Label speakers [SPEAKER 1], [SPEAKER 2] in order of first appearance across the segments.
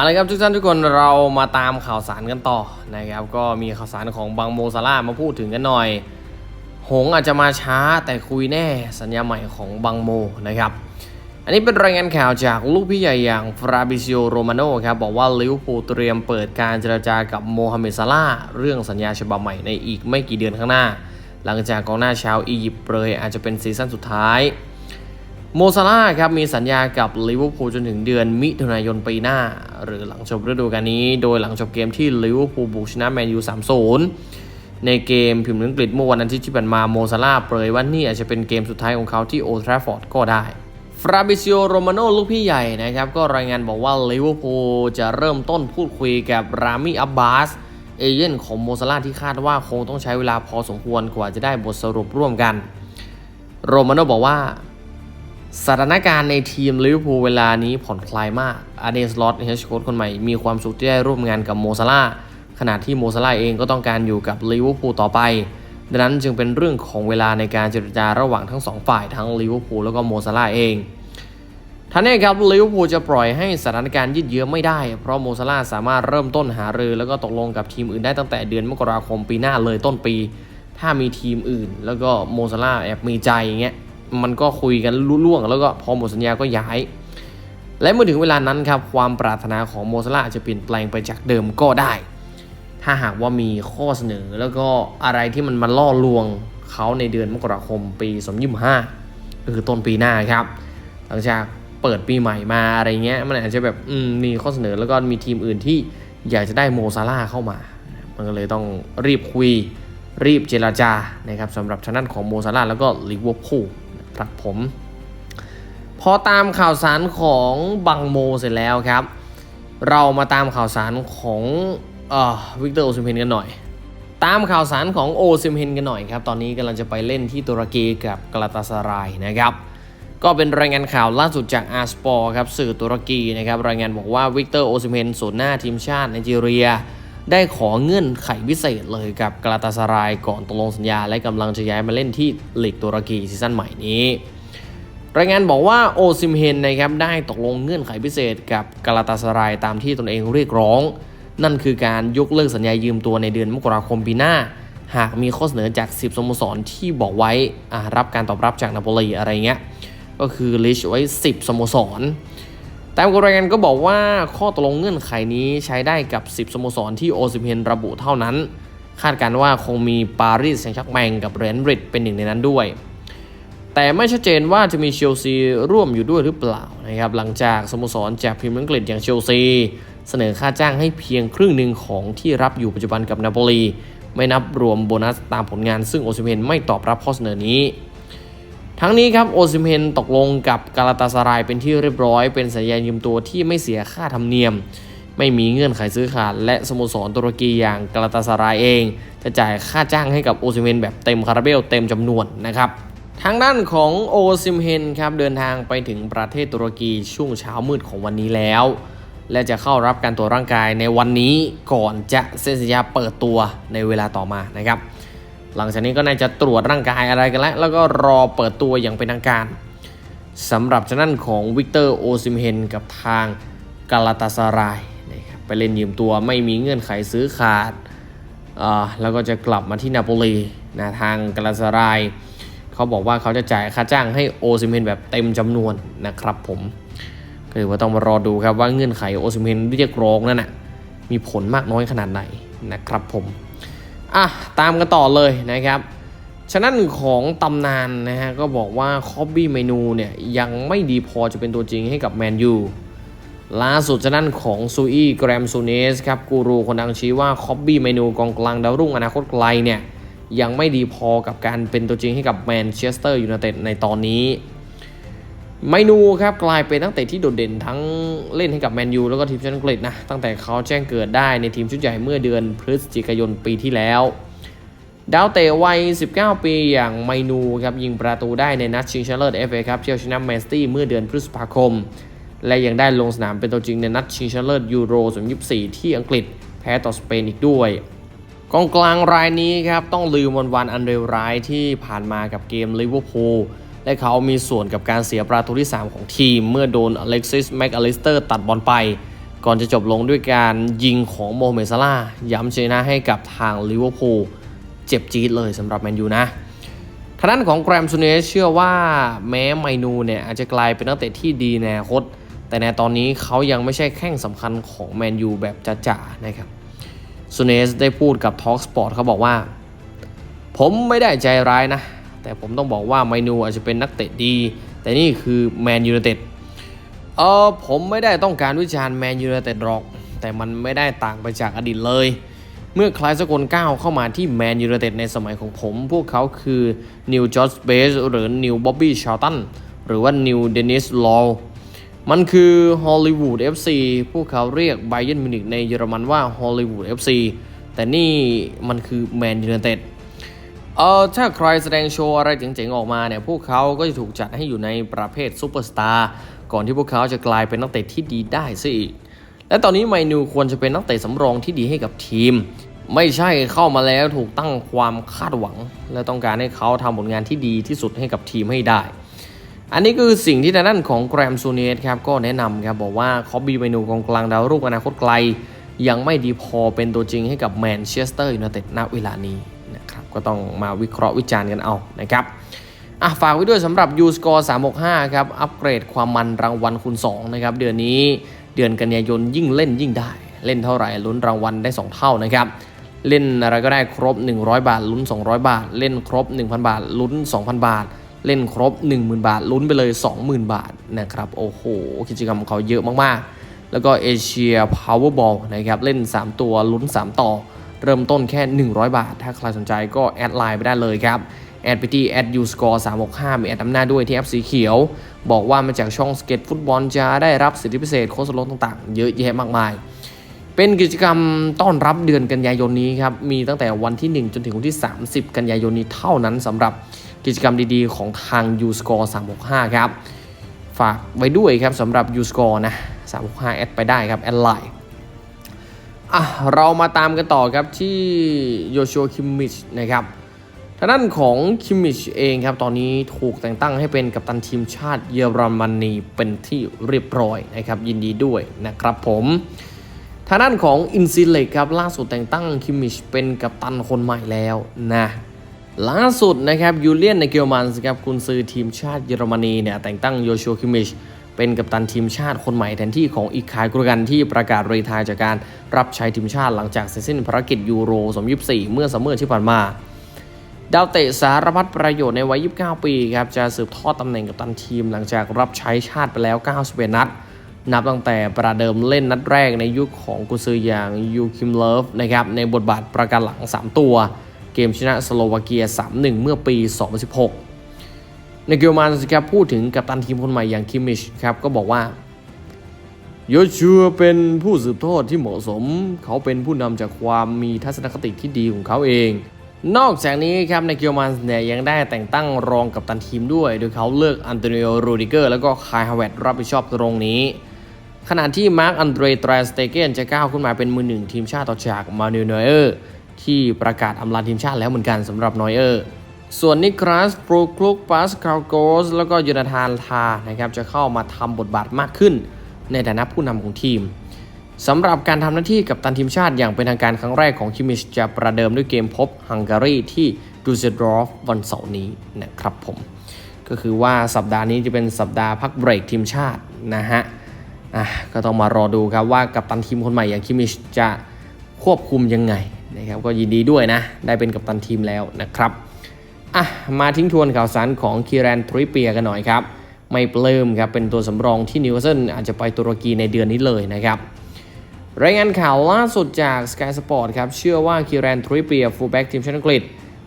[SPEAKER 1] มาเลยครับทุกท่านทุกคนเรามาตามข่าวสารกันต่อนะครับ ก็มีข่าวสารของบังโมซาร่ามาพูดถึงกันหน่อย หงอาจจะมาช้าแต่คุยแน่สัญญาใหม่ของบังโมนะครับ อันนี้เป็นรายงานข่าวจากลูกพี่ใหญ่อย่างฟราบิซิโอโรมาโนครับบอกว่าลิวพูเตรียมเปิดการเจรจากับโมฮัมเหม็ดซาลาเรื่องสัญญาฉบับใหม่ในอีกไม่กี่เดือนข้างหน้า หลังจากกองหน้าชาวอียิปต์เปรยอาจจะเป็นซีซั่นสุดท้าย โมซาลาครับมีสัญญากับลิเวอร์พูลจนถึงเดือนมิถุนายนปีหน้า หรือหลังจบฤดูกาลนี้ โดยหลังจบเกมที่ลิเวอร์พูลบุกชนะแมนยู3-0 ในเกมพิมพ์อังกฤษเมื่อวันอาทิตย์ที่ผ่านมาโมซาลาเปรยว่านี่อาจจะเป็นเกมสุดท้ายของเขาที่โอทราฟฟอร์ดก็ได้ฟราบิซิโอโรมาโนลูกพี่ใหญ่นะครับ ก็รายงานบอกว่าลิเวอร์พูลจะเริ่มต้นพูดคุยกับรามิอับบาสเอเย่นของโมซาลาที่คาดว่าคงต้องใช้เวลาพอสมควรกว่าจะได้บทสรุปร่วมกัน โรมาโนบอกว่า สถานการณ์ในทีมลิเวอร์พูลเวลานี้ผ่อนคลายมากอาเดสลอตเฮชโค้ชคนใหม่มีความสุขที่ได้ร่วมงานกับโมซาลาขณะที่โมซาลาเองก็ต้องการอยู่กับลิเวอร์พูลต่อไป ดังนั้นจึงเป็นเรื่องของเวลาในการเจรจาระหว่างทั้งสองฝ่ายทั้งลิเวอร์พูลแล้วก็โมซาลาเองท่านี้ครับลิเวอร์พูลจะปล่อยให้สถานการณ์ยืดเยื้อไม่ได้ เพราะโมซาลาสามารถเริ่มต้นหารือ แล้วก็ตกลงกับทีมอื่นได้ตั้งแต่เดือนมกราคมปีหน้าเลยต้นปี ถ้ามีทีมอื่น แล้วก็โมซาลาแอบมีใจอย่างเงี้ย มันก็คุยกันรุ่ล่วง แล้วก็พอหมดสัญญาก็ย้าย และเมื่อถึงเวลานั้นครับความปรารถนาของโมซาลาอาจจะเปลี่ยนแปลงไปจากเดิมก็ได้ ถ้าหากว่ามีข้อเสนอแล้วก็อะไรที่มันมาล่อลวงเขาในเดือนมกราคมปี2025ก็คือต้นปีหน้าครับ หลังจากเปิดปีใหม่มาอะไรเงี้ยมันอาจจะแบบอืมีข้อเสนอแล้วก็มีทีมอื่นที่อยากจะได้โมซาลาเข้ามา มันก็เลยต้องรีบคุยรีบเจราจานะครับสำหรับทางด้านของโมซาลาแล้วก็ลิเวอร์พูล นะครับผม พอตามข่าวสารของบังโมเสร็จแล้วครับ เรามาตามข่าวสารของออวิกเตอร์โอซิมเฮนกันหน่อย ตามข่าวสารของโอซิมเฮนกันหน่อยครับ ตอนนี้กำลังจะไปเล่นที่ตุรกีกับกาลาตาสรายนะครับก็เป็นรายงานข่าวล่าสุดจากอาร์สปอร์ครับสื่อตุรกีนะครับรายงานบอกว่าวิกเตอร์โอซิมเฮนศูนย์หน้าทีมชาติไนจีเรีย ได้ขอเงื่อนไขพิเศษเลยกับกาลาตาสรายก่อนตกลงสัญญา และกำลังจะย้ายมาเล่นที่ลีกตุรกีซีซั่นใหม่นี้ รายงานบอกว่าโอซิมเฮนนะครับได้ตกลงเงื่อนไขพิเศษกับกาลาตาสรายตามที่ตนเองเรียกร้อง นั่นคือการยกเลิกสัญญายืมตัวในเดือนมกราคมปีหน้า หากมีข้อเสนอจาก 10สโมสรที่บอกไว้อ่ารับการตอบรับจากนาโปลีอะไรเงี้ยก็คือลิชไว้ 10สโมสร ตามรายงานก็บอกว่าข้อตกลงเงื่อนไขนี้ใช้ได้กับ 10 สโมสรที่โอซิมเฮนระบุเท่านั้น คาดการณ์ว่าคงมีปารีสแซงต์แชร์กแมงกับเรอัลมาดริดเป็นหนึ่งในนั้นด้วย แต่ไม่ชัดเจนว่าจะมีเชลซีร่วมอยู่ด้วยหรือเปล่านะครับหลังจากสโมสรจากพรีเมียร์อังกฤษอย่างเชลซีเสนอค่าจ้างให้เพียงครึ่งหนึ่งของที่รับอยู่ปัจจุบันกับนาโปลีไม่นับรวมโบนัสตามผลงานซึ่งโอซิมเฮนไม่ตอบรับข้อเสนอนี้ ทั้งนี้ครับโอซิมเฮนตกลงกับกาลาตาสรายเป็นที่เรียบร้อย เป็นสัญญายืมตัวที่ไม่เสียค่าธรรมเนียม ไม่มีเงื่อนไขซื้อขาด และสโมสรตุรกีอย่างกาลาตาสรายเอง จะจ่ายค่าจ้างให้กับโอซิมเฮนแบบเต็มคาราเบลเต็มจำนวนนะครับทางด้านของโอซิมเฮนครับเดินทางไปถึงประเทศตุรกีช่วงเช้ามืดของวันนี้แล้ว และจะเข้ารับการตรวจร่างกายในวันนี้ก่อนจะเซ็นสัญญาเปิดตัวในเวลาต่อมานะครับ หลังจากนี้ก็น่าจะตรวจร่างกายอะไรกันแล้ว แล้วก็รอเปิดตัวอย่างเป็นทางการสำหรับทางด้นของวิกเตอร์โอซิมเฮนกับทางกาลาตาสารายนะครับไปเล่นยืมตัวไม่มีเงื่อนไขซื้อขาดแล้วก็จะกลับมาที่นาโปลีนะทางกาลาตาสารายเขาบอกว่าเขาจะจ่ายค่าจ้างให้โอซิมเฮนแบบเต็มจำนวนนะครับผมก็ถือว่าต้องมารอดูครับว่าเงื่อนไขโอซิมเฮนเรียกร้องนั่นนะมีผลมากน้อยขนาดไหนนะครับผม อะตามกันต่อเลยนะครับฉะนั้นของตำนานนะฮะก็บอกว่าคอบบี้เมนูเนี่ยยังไม่ดีพอจะเป็นตัวจริงให้กับแมนยูล่าสุดฉะนั้นของซูอี้แกรมซูเนสครับกูรูคนดังชี้ว่าคอบบี้เมนูกองกลางดาวรุ่งอนาคตไกลเนี่ยยังไม่ดีพอกับการเป็นตัวจริงให้กับแมนเชสเตอร์ยูไนเต็ดในตอนนี้ ไมนูครับกลายเป็นตั้งแต่ที่โดดเด่นทั้งเล่นให้กับแมนยูแล้วก็ทีมชาติอังกฤษนะตั้งแต่เขาแจ้งเกิดได้ในทีมชุดใหญ่เมื่อเดือนพฤศจิกายนปีที่แล้ว ดาวเตะวัย 19 ปีอย่างไมนูครับยิงประตูได้ในนัดชิงชนะเลิศเอฟเอครับเชียวชนะแมนซิตี้เมื่อเดือนพฤษภาคม และยังได้ลงสนามเป็นตัวจริงในนัดชิงชนะเลิศยูโร2024 ที่อังกฤษแพ้ต่อสเปนอีกด้วยกองกลางรายนี้ครับต้องลืมวันวันอันเลวร้ายที่ผ่านมากับเกมลิเวอร์พูล และเขามีส่วนกับการเสียประตูที่ 3 ของทีม เมื่อโดนอเล็กซิสแม็กอลิสเตอร์ตัดบอลไป ก่อนจะจบลงด้วยการยิงของโมฮัมเหม็ดซาลาย้ำชัยชนะให้กับทางลิเวอร์พูลเจ็บจี๊ดเลยสำหรับแมนยูนะทางด้านของแกรมซูเนสเชื่อว่าแม้ไมนูเนี่ยอาจจะกลายเป็นนักเตะที่ดีในอนาคต แต่ในตอนนี้เขายังไม่ใช่แข้งสำคัญของแมนยูแบบจ๋าๆนะครับซูเนสได้พูดกับ Talk Sport เขาบอกว่า ผมไม่ได้ใจร้ายนะ แต่ผมต้องบอกว่าไมนูอาจจะเป็นนักเตะดี แต่นี่คือแมนยูไนเต็ดเออผมไม่ได้ต้องการวิจารณ์แมนยูไนเต็ดหรอก แต่มันไม่ได้ต่างไปจากอดีตเลย เมื่อใครสักคนก้าวเข้ามาที่แมนยูไนเต็ดในสมัยของผม พวกเขาคือนิวจอร์จเบสหรือนิวบ๊อบบี้ชาตันหรือว่านิวเดนิสลอมันคือฮอลลีวูด FC พวกเขาเรียกไบเยนมิวนิกในเยอรมันว่าฮอลลีวูด FC แต่นี่มันคือแมนยูไนเต็ด เอ่อถ้าใครแสดงโชว์อะไรเจ๋งๆออกมาเนี่ยพวกเขาก็จะถูกจัดให้อยู่ในประเภทซูเปอร์สตาร์ก่อนที่พวกเขาจะกลายเป็นนักเตะที่ดีได้ซะอีก และตอนนี้ไมนูควรจะเป็นนักเตะสำรองที่ดีให้กับทีม ไม่ใช่เข้ามาแล้วถูกตั้งความคาดหวัง และต้องการให้เขาทำผลงานที่ดีที่สุดให้กับทีมให้ได้ อันนี้คือสิ่งที่ทางด้านของแกรมซูเนสครับก็แนะนำครับบอกว่าคอบบีไมนูกองกลางดาวรุ่งอนาคตไกล ยังไม่ดีพอเป็นตัวจริงให้กับแมนเชสเตอร์ยูไนเต็ดณเวลานี้ ก็ต้องมาวิเคราะห์วิจารณ์กันเอานะครับอะฝากไว้ด้วยสำหรับ U Score 365 ครับ อัปเกรดความมันรางวัลคูณ2นะครับ เดือนนี้เดือนกันยายนยิ่งเล่นยิ่งได้ เล่นเท่าไหร่ลุ้นรางวัลได้ 2 เท่านะครับ เล่นอะไรก็ได้ครบ 100 บาท ลุ้น 200 บาท เล่นครบ 1,000 บาท ลุ้น 2,000 บาท เล่นครบ 10,000 บาท ลุ้นไปเลย 20,000 บาทนะครับโอ้โห กิจกรรมของเขาเยอะมากๆ แล้วก็เอเชียพาวเวอร์บอลนะครับเล่น 3 ตัวลุ้น 3 ต่อ เริ่มต้นแค่ 100 บาท ถ้าใครสนใจก็แอดไลน์ไปได้เลยครับ แอดไปที่แอดยูสกอร์365มีแอดนำหน้าด้วยที่แอปสีเขียว บอกว่ามาจากช่องสเก็ตฟุตบอลจะได้รับสิทธิพิเศษโค้ดส่วนลดต่างๆ เยอะแยะมากมาย เป็นกิจกรรมต้อนรับเดือนกันยายนนี้ครับ มีตั้งแต่วันที่ 1 จนถึงวันที่ 30 กันยายนนี้เท่านั้นสำหรับกิจกรรมดีๆ ของทาง u s c o r e 365 ครับ ฝากไว้ด้วยครับสำหรับ u s c o r e นะ 365 แอดไปได้ครับ แอดไลน์ อะเรามาตามกันต่อครับที่โยชัวคิมมิชนะครับทางด้านของคิมมิชเองครับ ตอนนี้ถูกแต่งตั้งให้เป็นกัปตันทีมชาติเยอรมนีเป็นที่เรียบร้อยนะครับ ยินดีด้วยนะครับผมทางด้านของอินซิเล็กครับล่าสุดแต่งตั้งคิมมิชเป็นกัปตันคนใหม่แล้วนะล่าสุดนะครับยูเลียนในเกลมันส์ครับกุนซือทีมชาติเยอรมนีเนี่ยแต่งตั้งโยชัวคิมมิช เป็นกัปตันทีมชาติคนใหม่แทนที่ของอีกคายกรุกันที่ประกาศรีทายจากการรับใช้ทีมชาติหลังจากเสร็จสิ้นภารกิจยูโร2024 เมื่อซัมเมอร์ที่ผ่านมาดาวเตะสารพัดประโยชน์ในวัย 29 ปีครับจะสืบทอดตำแหน่งกัปตันทีมหลังจากรับใช้ชาติไปแล้ว 91 นัด นับตั้งแต่ประเดิมเล่นนัดแรกในยุคของกุซืออย่างยูคิมเลิฟนะครับในบทบาทประกันหลัง 3 ตัว เกมชนะสโลวาเกีย 3-1 เมื่อปี 2016 นเกลมันส์ครับพูดถึงกัปตันทีมคนใหม่อย่างคิมมิชครับก็บอกว่าโยชัวเป็นผู้สืบทอดที่เหมาะสม เขาเป็นผู้นำจากความมีทัศนคติที่ดีของเขาเอง นอกจากนี้ครับในเกียวมันเนี่ยยังได้แต่งตั้งรองกับตันทีมด้วย โดยเขาเลือกอันโตนิโอโรดิเกอร์แล้วก็คายฮาวเวตรับผิดชอบตรงนี้ ขณะที่มาร์คอันเดรตรสเตเกนจะก้าวขึ้นมาเป็นมือหนึ่งทีมชาติต่อจากมานูเนเออร์ที่ประกาศอำลาทีมชาติแล้วเหมือนกันสำหรับนอยเออร์ ส่วนนิคลัสโปรคลุกปาสคาลโกส แล้วก็ยูนาธานทานะครับจะเข้ามาทำบทบาทมากขึ้น ในฐานะผู้นำของทีมสำหรับการทำหน้าที่กับตันทีมชาติอย่างเป็นทางการครั้งแรกของคิมิชจะประเดิมด้วยเกมพบฮังการีที่ดูเซดรอฟวันเสาร์นี้นะครับผม ก็คือว่าสัปดาห์นี้จะเป็นสัปดาห์พักเบรกทีมชาตินะฮะอะก็ต้องมารอดูครับว่ากับตันทีมคนใหม่อย่างคิมิชจะควบคุมยังไงนะครับก็ยินดีด้วยนะ ได้เป็นกัปตันทีมแล้วนะครับ อะมาทิ้งทวนข่าวสารของคีแรนทริเปียกันหน่อยครับ ไม่ปลื้มครับเป็นตัวสำรองที่นิวคาสเซิลอาจจะไปตุรกีในเดือนนี้เลยนะครับรายงานข่าวล่าสุดจาก Sky Sport ครับเชื่อว่าคิรันทริเปียฟูลแบ็กทีมชาติอังกฤษ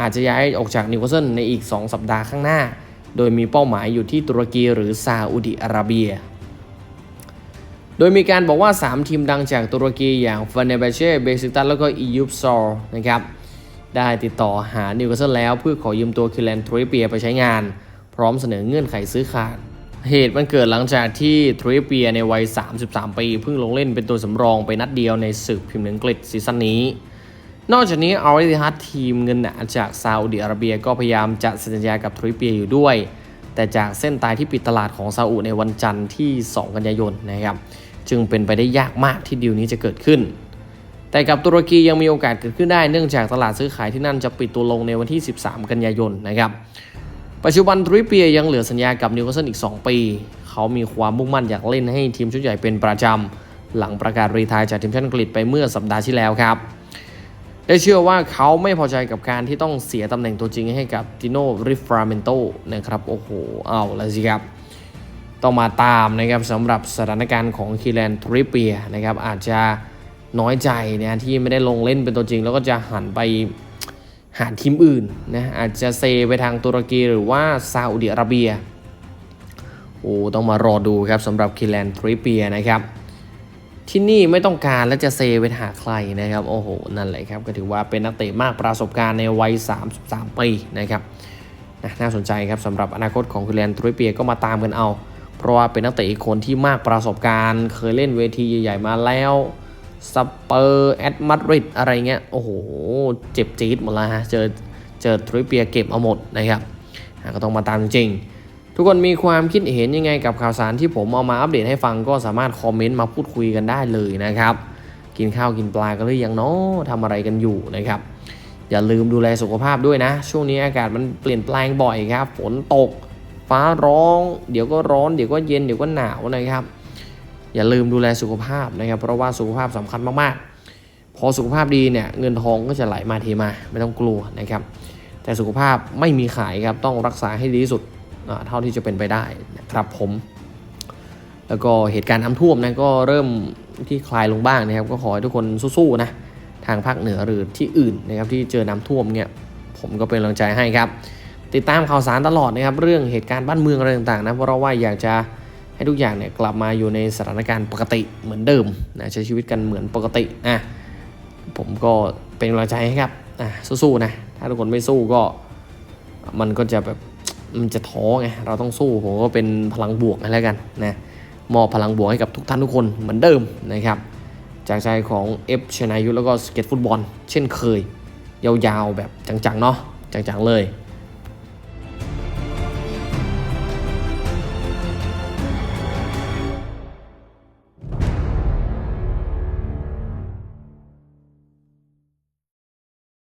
[SPEAKER 1] อาจจะย้ายออกจากนิวคาสเซิลในอีก 2 สัปดาห์ข้างหน้า โดยมีเป้าหมายอยู่ที่ตุรกีหรือซาอุดิอาระเบีย โดยมีการบอกว่า 3 ทีมดังจากตุรกีอย่างฟ a นเนเบเช่เบซิตัสแล้วก็อียุปซอร์นะครับ ได้ติดต่อหานิวคาสเซิลแล้วเพื่อขอยืมตัวคิรันทริเปียไปใช้งาน พร้อมเสนอเงื่อนไขซื้อขาด เหตุมันเกิดหลังจากที่ทริปเปียในวัย 33 ปีเพิ่งลงเล่นเป็นตัวสำรองไปนัดเดียวในศึกพรีเมียร์อังกฤษซีซั่นนี้ นอกจากนี้อาริฮัตทีมเงินหนาจากซาอุดิอาระเบียก็พยายามจะเซ็นสัญญากับทริปเปียอยู่ด้วย แต่จากเส้นตายที่ปิดตลาดของซาอุในวันจันทร์ที่ 2 กันยายนนะครับจึงเป็นไปได้ยากมากที่ดีลนี้จะเกิดขึ้น แต่กับตุรกียังมีโอกาสเกิดขึ้นได้เนื่องจากตลาดซื้อขายที่นั่นจะปิดตัวลงในวันที่ 13 กันยายนนะครับ ปัจจุบันทริปเปียยังเหลือสัญญากับนิวคาสเซิลอีก 2 ปี เขามีความมุ่งมั่นอยากเล่นให้ทีมชุดใหญ่เป็นประจำ หลังประกาศรีทายจากทีมชาติอังกฤษไปเมื่อสัปดาห์ที่แล้วครับ ได้เชื่อว่าเขาไม่พอใจกับการที่ต้องเสียตำแหน่งตัวจริงให้กับติโนริฟราเมนโตนะครับโอ้โหเอาละสิครับต้องมาตามนะครับสำหรับสถานการณ์ของคีแลนทริปเปียนะครับอาจจะ น้อยใจนะที่ไม่ได้ลงเล่นเป็นตัวจริง แล้วก็จะหันไปหาทีมอื่นนะอาจจะเซไปทางตุรกีหรือว่าซาอุดิอาระเบียโอ้ต้องมารอดูครับสำหรับคีแลนทริปเปียนะครับ ที่นี่ไม่ต้องการและจะเซไปหาใครนะครับ โอ้โห นั่นแหละครับ ก็ถือว่าเป็นนักเตะมากประสบการณ์ในวัย 33 ปีนะครับน่าสนใจครับสำหรับอนาคตของคิเลนทริปเปียก็มาตามกันเอา เพราะว่าเป็นนักเตะอีกคนที่มากประสบการณ์ เคยเล่นเวทีใหญ่ๆมาแล้ว สเปอร์แอตมาดริดอะไรเงี้ย โอ้โห เจ็บจี๊ดหมดแล้วฮะ เจอเจอทริปเปียเก็บเอาหมดนะครับ ก็ต้องมาตามจริง ทุกคนมีความคิดเห็นยังไงกับข่าวสารที่ผมเอามาอัปเดตให้ฟังก็สามารถคอมเมนต์มาพูดคุยกันได้เลยนะครับ กินข้าวกินปลากันหรือยังเนาะทำอะไรกันอยู่นะครับ อย่าลืมดูแลสุขภาพด้วยนะ ช่วงนี้อากาศมันเปลี่ยนแปลงบ่อยครับ ฝนตก ฟ้าร้อง เดี๋ยวก็ร้อน เดี๋ยวก็เย็น เดี๋ยวก็หนาวนะครับ อย่าลืมดูแลสุขภาพนะครับ เพราะว่าสุขภาพสำคัญมากๆ พอสุขภาพดีเนี่ยเงินทองก็จะไหลมาเทมาไม่ต้องกลัวนะครับ แต่สุขภาพไม่มีขายครับต้องรักษาให้ดีที่สุดเท่าที่จะเป็นไปได้นะครับผม แล้วก็เหตุการณ์น้ำท่วมนะก็เริ่มที่คลายลงบ้างนะครับ ก็ขอให้ทุกคนสู้ๆนะทางภาคเหนือหรือที่อื่นนะครับที่เจอน้ำท่วมเนี่ยผมก็เป็นกำลังใจให้ครับ ติดตามข่าวสารตลอดนะครับ เรื่องเหตุการณ์บ้านเมืองอะไรต่างๆนะเพราะว่าอยากจะ ให้ทุกอย่างเนี่ยกลับมาอยู่ในสถานการณ์ปกติเหมือนเดิมนะใช้ชีวิตกันเหมือนปกติอะผมก็เป็นกำลังใจให้ครับอะสู้ๆนะถ้าทุกคนไม่สู้ก็มันก็จะแบบมันจะท้อไงเราต้องสู้ผมก็เป็นพลังบวกให้แล้วกันนะมอบพลังบวกให้กับทุกท่านทุกคนเหมือนเดิมนะครับจากใจของเอฟชนายุทธแล้วก็สเก็ตฟุตบอล เช่นเคย ยาวๆแบบจังๆเนาะจังๆเลย